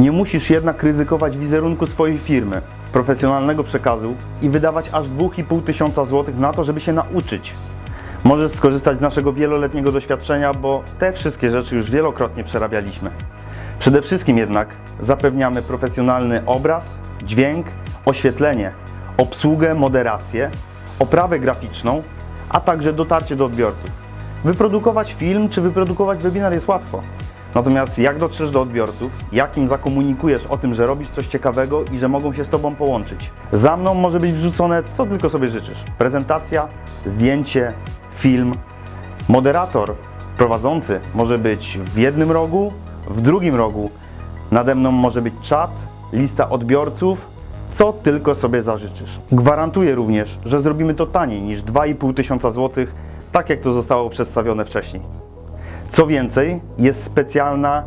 Nie musisz jednak ryzykować wizerunku swojej firmy, profesjonalnego przekazu i wydawać aż 2,5 tysiąca złotych na to, żeby się nauczyć. Możesz skorzystać z naszego wieloletniego doświadczenia, bo te wszystkie rzeczy już wielokrotnie przerabialiśmy. Przede wszystkim jednak zapewniamy profesjonalny obraz, dźwięk, oświetlenie, obsługę, moderację, oprawę graficzną, a także dotarcie do odbiorców. Wyprodukować film czy wyprodukować webinar jest łatwo. Natomiast jak dotrzesz do odbiorców, jak im zakomunikujesz o tym, że robisz coś ciekawego i że mogą się z Tobą połączyć? Za mną może być wrzucone co tylko sobie życzysz. Prezentacja, zdjęcie, film. Moderator prowadzący może być w jednym rogu, w drugim rogu. Nade mną może być czat, lista odbiorców, co tylko sobie zażyczysz. Gwarantuję również, że zrobimy to taniej niż 2,5 tysiąca złotych, tak jak to zostało przedstawione wcześniej. Co więcej, jest specjalna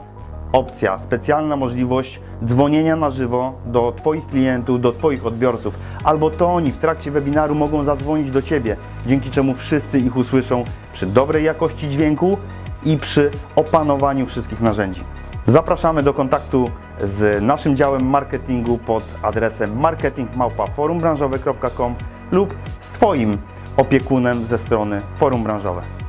opcja, specjalna możliwość dzwonienia na żywo do Twoich klientów, do Twoich odbiorców, albo to oni w trakcie webinaru mogą zadzwonić do Ciebie, dzięki czemu wszyscy ich usłyszą przy dobrej jakości dźwięku i przy opanowaniu wszystkich narzędzi. Zapraszamy do kontaktu z naszym działem marketingu pod adresem marketingmałpa forumbranżowe.com lub z Twoim opiekunem ze strony Forum Branżowe.